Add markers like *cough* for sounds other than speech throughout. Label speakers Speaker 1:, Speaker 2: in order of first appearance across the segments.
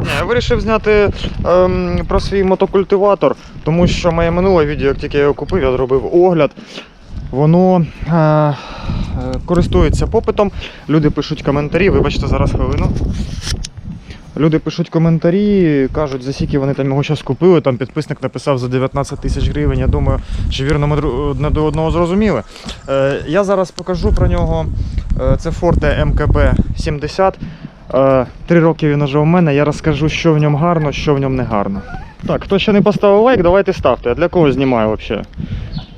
Speaker 1: Дня. Я вирішив зняти ем, про свій мотокультиватор, тому що моє минуле відео, як тільки я його купив, я зробив огляд. Воно е, користується попитом. Люди пишуть коментарі. Вибачте, зараз хвилину. Люди пишуть коментарі, кажуть, за скільки вони там його зараз купили. Там підписник написав за 19 тисяч гривень. Я думаю, чи вірно ми одне до одного зрозуміли. Е, я зараз покажу про нього. Е, це Forte МКБ 70. Е, Три роки він уже у мене. Я розкажу, що в ньому гарно, що в ньому не гарно. Так, хто ще не поставив лайк, давайте ставте. Я для кого знімаю взагалі?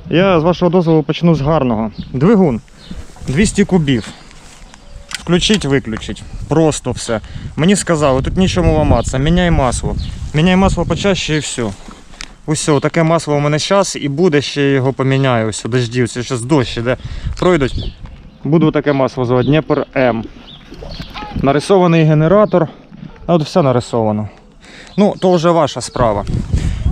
Speaker 1: Я з вашого дозволу почну з гарного. Двигун 200 кубів. Включить, виключить. Просто все. Мені сказали, тут нічому ламатися, міняй масло. Міняй масло почаще і все. Усе, таке масло у мене зараз і буде, ще його поміняю. Ось, дождів, зараз дощ іде. Пройдуть. Буду таке масло звати Дніпр М. Нарисований генератор. От все нарисовано. Ну, то вже ваша справа.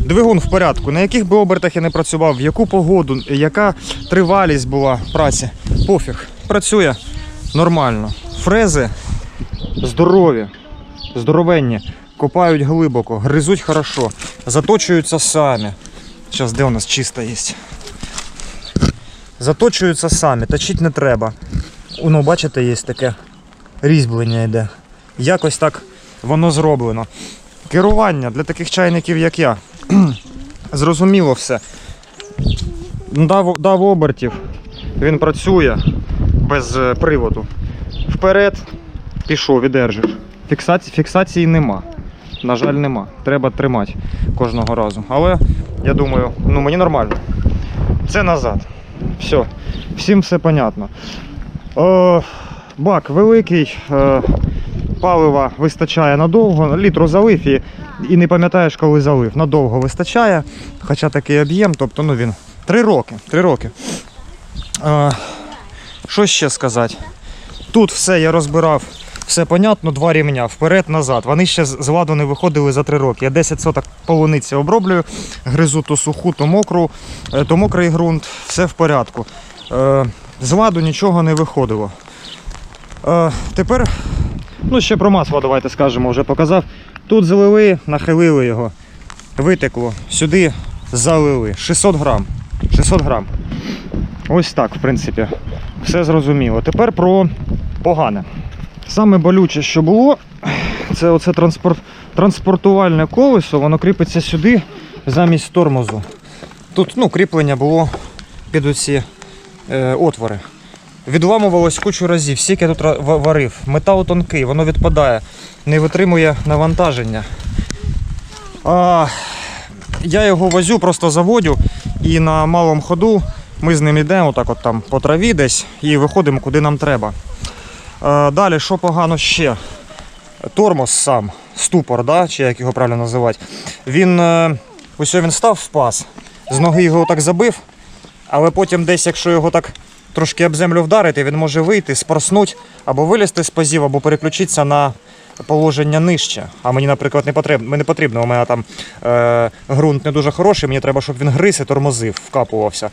Speaker 1: Двигун в порядку. На яких би обертах я не працював, в яку погоду, яка тривалість була праці. Пофіг. Працює нормально. Фрези здорові, здоровенні, копають глибоко, гризуть хорошо, заточуються самі. Зараз де у нас чисто є. Заточуються самі, точити не треба. Ну, бачите, є таке різьблення йде. Якось так воно зроблено. Керування для таких чайників, як я. *clears throat* Зрозуміло все. Дав, дав обертів, він працює без е, приводу. Вперед пішов, віддержиш. Фіксації, фіксації нема. На жаль, нема. Треба тримати кожного разу. Але я думаю, ну мені нормально. Це назад. Все. Всім все понятно. Е, бак великий, е, палива вистачає надовго. Літру залив і, і не пам'ятаєш, коли залив. Надовго вистачає, хоча такий об'єм, тобто ну він 3 роки. 3 роки. Е, що ще сказати? Тут все я розбирав, все понятно, два рівня вперед, назад. Вони ще з ладу не виходили за три роки. Я 10 соток полуниці оброблюю, гризу то суху, то мокру, е, то мокрий ґрунт, все в порядку. З ладу нічого не виходило. Е, Тепер, ну ще про масло давайте скажемо, вже показав. Тут залили, нахилили його, витекло, сюди залили. 600 грам. 600 грам. Ось так, в принципі, все зрозуміло. Тепер про погане. Саме болюче, що було, це оце транспорт, транспортувальне колесо, воно кріпиться сюди замість тормозу. Тут ну, кріплення було під оці е, отвори. Відламувалось кучу разів, стільки я тут варив. Метал тонкий, воно відпадає, не витримує навантаження. А, я його возю, просто заводю і на малому ходу ми з ним йдемо так от там по траві десь і виходимо куди нам треба. Е, далі, що погано ще? Тормоз сам, ступор, да? чи як його правильно називати. Він е, ось він став в пас, з ноги його так забив, але потім десь, якщо його так трошки об землю вдарити, він може вийти, спорснути або вилізти з пазів, або переключитися на положення нижче. А мені, наприклад, не потрібно. Мені потрібно. У мене там е, ґрунт не дуже хороший, мені треба, щоб він гриз і тормозив, вкапувався.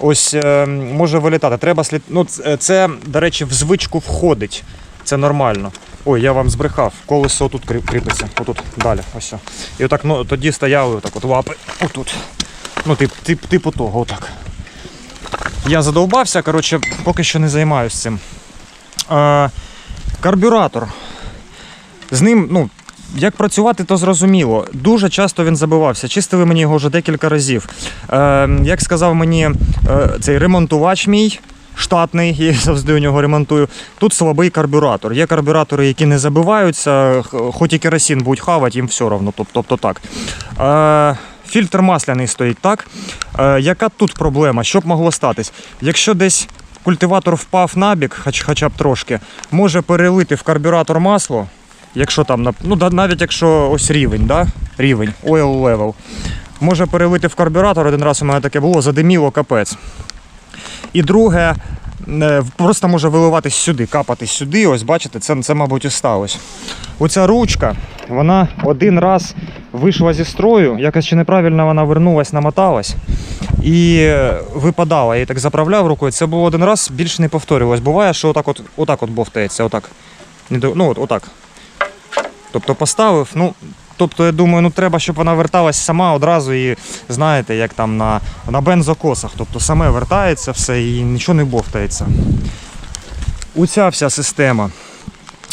Speaker 1: Ось е, може вилітати. Треба слід... ну, це, це, до речі, в звичку входить. Це нормально. Ой, я вам збрехав. Колесо тут кріпиться. Отут далі. Ось. І отак ну, тоді стояли отак от лапи. Отут. Ну, тип, тип, типу того, отак. Я задовбався, коротше, поки що не займаюся цим. Е, карбюратор. З ним, ну, як працювати, то зрозуміло. Дуже часто він забивався. Чистили мені його вже декілька разів. Е, як сказав мені е, цей ремонтувач мій. Штатний, я *laughs* завжди у нього ремонтую. Тут слабий карбюратор. Є карбюратори, які не забиваються, хоч і керосин будуть хавати, їм все одно. Тобто так. Фільтр масляний стоїть так. Е, яка тут проблема? Що б могло статись? Якщо десь культиватор впав набік, хоч, хоча б трошки, може перелити в карбюратор масло, якщо там, ну, навіть якщо ось рівень, да? рівень, oil level, може перелити в карбюратор, один раз у мене таке було, задиміло капець. І друге, просто може виливатись сюди, капати сюди. Ось бачите, це, це мабуть, і сталося. Оця ручка, вона один раз вийшла зі строю, якось чи неправильно вона вернулась, намоталась і випадала. Я її так заправляв рукою. Це було один раз, більше не повторювалось. Буває, що отак от, отак от бовтається, отак. Ну, от, отак. Тобто поставив, ну. Тобто, я думаю, ну треба, щоб вона верталась сама одразу і знаєте, як там на, на бензокосах. Тобто саме вертається все і нічого не бовтається. Оця вся система.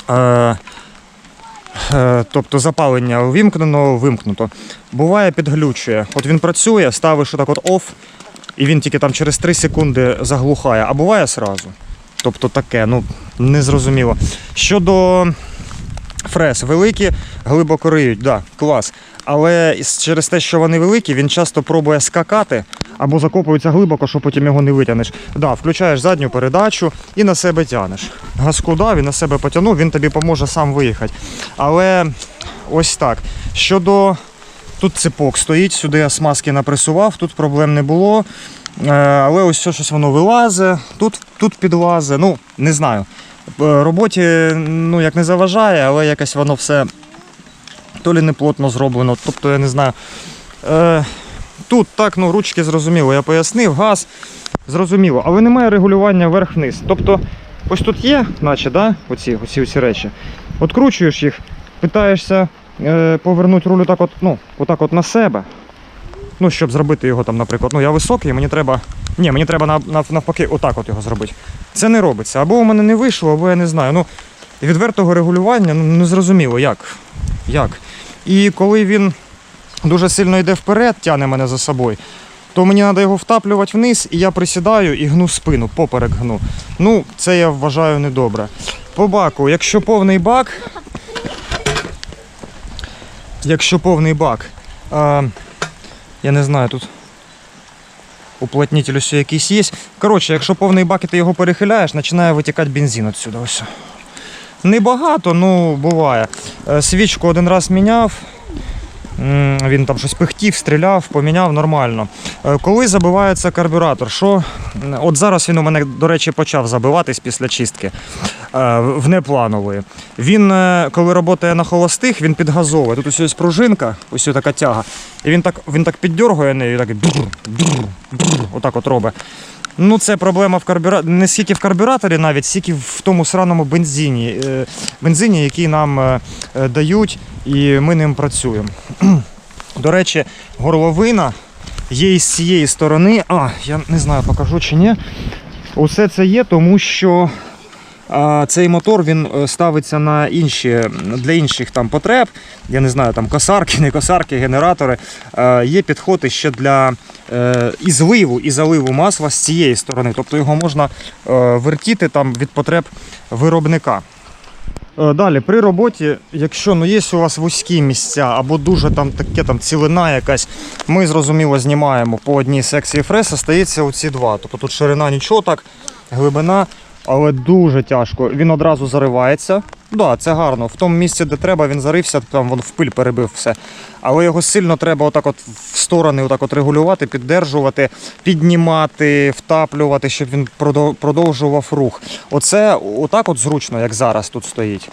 Speaker 1: Е, е, тобто запалення увімкнено, вимкнуто. Буває підглючує. От він працює, ставиш отак от оф, і він тільки там через 3 секунди заглухає, а буває сразу. Тобто таке, ну незрозуміло. Щодо фрез, великі глибоко риють, да, клас. Але через те, що вони великі, він часто пробує скакати або закопується глибоко, що потім його не витягнеш. Да, включаєш задню передачу і на себе тягнеш. Газку дав, він на себе потягнув, він тобі поможе сам виїхати. Але ось так. Щодо Тут ципок стоїть, сюди я смазки напресував, тут проблем не було. Е, Але ось все, щось воно вилазить, тут, тут підлазить. Ну, не знаю. Е, Роботі ну, як не заважає, але якось воно все то лі не плотно зроблено. Тобто я не знаю. Е, Тут так, ну, ручки зрозуміло, я пояснив, газ зрозуміло, але немає регулювання вверх-вниз. Тобто, ось тут є, наче, да, оці, оці, оці речі. Откручуєш їх, питаєшся е, повернути руль отак от, ну, отак от на себе. Ну, щоб зробити його там, наприклад. Ну, я високий, мені треба. Ні, мені треба нав- нав- навпаки отак от його зробити. Це не робиться. Або у мене не вийшло, або я не знаю. Ну, відвертого регулювання ну, не зрозуміло, як. як. І коли він дуже сильно йде вперед, тягне мене за собою, то мені треба його втаплювати вниз, і я присідаю і гну спину, поперек гну. Ну, це я вважаю недобре. По баку, якщо повний бак, якщо повний бак, а, я не знаю, тут уплотнитель ось якийсь є. Коротше, якщо повний бак і ти його перехиляєш, починає витікати бензин відсюди. Ось. Небагато, ну буває. Е, Свічку один раз міняв. Він там щось пихтів, стріляв, поміняв нормально. Е, Коли забивається карбюратор, що от зараз він у мене, до речі, почав забиватись після чистки е, в непланової. Він, е, коли працює на холостих, він підгазовує. Тут ось є пружинка, ось ось така тяга. І він так, він так піддергує нею, так бррр, бррр, бррр, отак от робить. Ну, це проблема в карбюраторі, не стільки в карбюраторі, навіть стільки в тому сраному бензині, бензині, який нам дають, і ми ним працюємо. До речі, горловина є із цієї сторони. А, я не знаю, покажу чи ні. Усе це є, тому що а, цей мотор він е, ставиться на інші, для інших там потреб. Я не знаю, там косарки, *laughs* не косарки, генератори. Е, Є підходи ще для е, і зливу, і заливу масла з цієї сторони. Тобто його можна е, вертіти там від потреб виробника. Е, Далі, при роботі, якщо ну, є у вас вузькі місця або дуже там таке там цілина якась, ми зрозуміло знімаємо по одній секції фреса, стається оці два. Тобто тут ширина нічого так, глибина, але дуже тяжко. Він одразу заривається. Да, це гарно. В тому місці, де треба, він зарився, там він в пиль перебив все. Але його сильно треба отак от в сторони отак от регулювати, піддержувати, піднімати, втаплювати, щоб він продовжував рух. Оце отак от зручно, як зараз тут стоїть.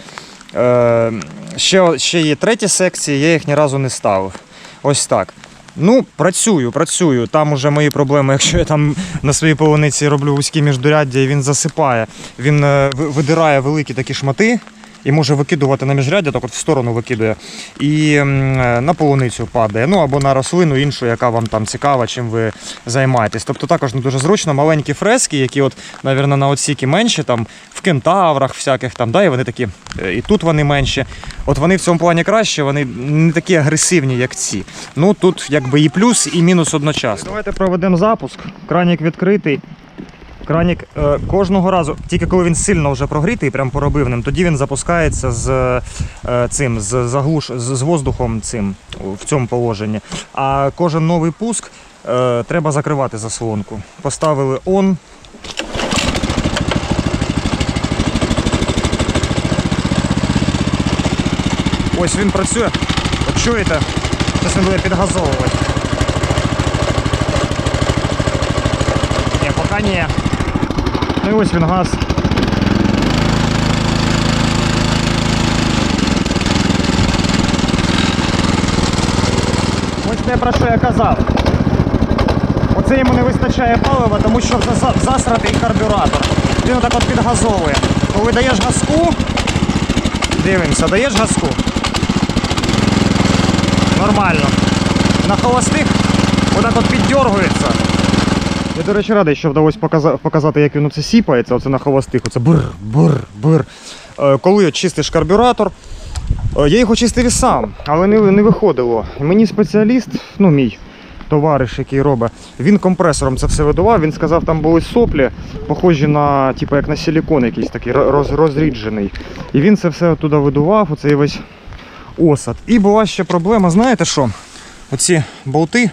Speaker 1: Е, ще, ще є треті секції, я їх ні разу не ставив. Ось так. Ну, працюю, працюю. Там уже мої проблеми, якщо я там на своїй полуниці роблю вузькі міждуряддя і він засипає, він е, видирає великі такі шмати і може викидувати на міжряддя, так от в сторону викидує. І е, на полуницю падає. Ну або на рослину іншу, яка вам там цікава, чим ви займаєтесь. Тобто також не дуже зручно. Маленькі фрески, які, от, навірно, на отсіки менші, там в кентаврах всяких там, да, і вони такі, е, і тут вони менші. От вони в цьому плані краще, вони не такі агресивні, як ці. Ну тут якби і плюс, і мінус одночасно. Давайте проведемо запуск. Кранік відкритий. Кранік е, кожного разу, тільки коли він сильно вже прогрітий, прям поробив ним, тоді він запускається з е, цим, з заглуш, з, воздухом цим в цьому положенні. А кожен новий пуск е, треба закривати заслонку. Поставили on. Ось він працює. От чуєте? Зараз він буде підгазовувати. Ні, поки ні. Ну і ось він газ. Ось те, про що я казав. Оце йому не вистачає палива, тому що засратий карбюратор. Він отак от підгазовує. Коли даєш газку, дивимося, даєш газку, нормально. На холостих отак от піддергується. Я, до речі, радий, що вдалося показа- показати, як він оце сіпається, оце на холостих, оце бр, бр, бр. Е, Коли чистиш карбюратор, е, я їх очистив і сам, але не, не виходило. Мені спеціаліст, ну мій товариш, який робить, він компресором це все видував. Він сказав, там були соплі, похожі на, типу, як на силікон якийсь такий роз, розріджений. І він це все туди видував, оцей весь осад. І була ще проблема, знаєте що? Оці болти,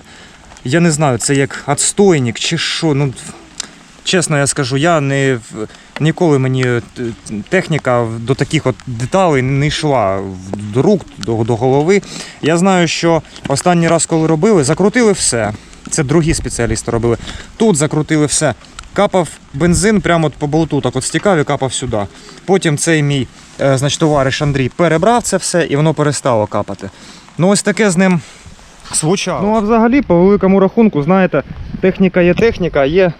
Speaker 1: я не знаю, це як отстойник чи що. Ну, чесно я скажу, я не ніколи мені е, техніка до таких от деталей не йшла до рук, до, до голови. Я знаю, що останній раз, коли робили, закрутили все. Це другі спеціалісти робили. Тут закрутили все. Капав бензин прямо от по болту, так от стікав і капав сюди. Потім цей мій е, значить, товариш Андрій перебрав це все і воно перестало капати. Ну ось таке з ним случалось. Ну а взагалі, по великому рахунку, знаєте, техніка є техніка, є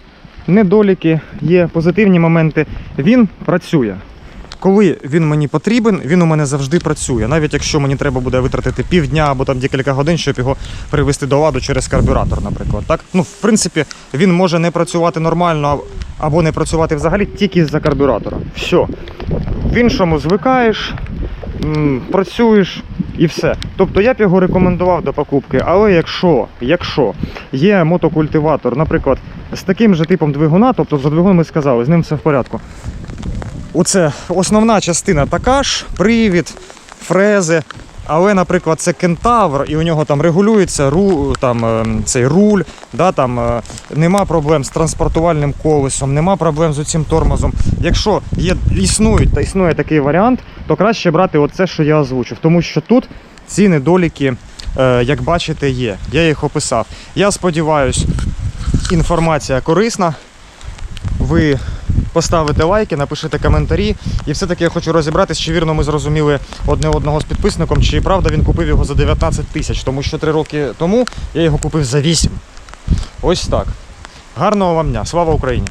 Speaker 1: недоліки, є позитивні моменти. Він працює. Коли він мені потрібен, він у мене завжди працює. Навіть якщо мені треба буде витратити півдня або там декілька годин, щоб його привести до ладу через карбюратор, наприклад. Так? Ну, в принципі, він може не працювати нормально або не працювати взагалі тільки з-за карбюратора. Все. В іншому звикаєш, працюєш і все. Тобто я б його рекомендував до покупки, але якщо, якщо є мотокультиватор, наприклад, з таким же типом двигуна, тобто за двигуном ми сказали, з ним все в порядку. Оце основна частина така ж, привід, фрези. Але, наприклад, це кентавр, і у нього там регулюється ру, там, е, цей руль, да, там, е, нема проблем з транспортувальним колесом, нема проблем з цим тормозом. Якщо є, існують та існує такий варіант, то краще брати оце, що я озвучив. Тому що тут ці недоліки, е, як бачите, є. Я їх описав. Я сподіваюся, інформація корисна. Ви поставите лайки, напишите коментарі. І все-таки я хочу розібратися, чи вірно ми зрозуміли одне одного з підписником, чи правда він купив його за 19 тисяч, тому що 3 роки тому я його купив за 8. Ось так. Гарного вам дня. Слава Україні!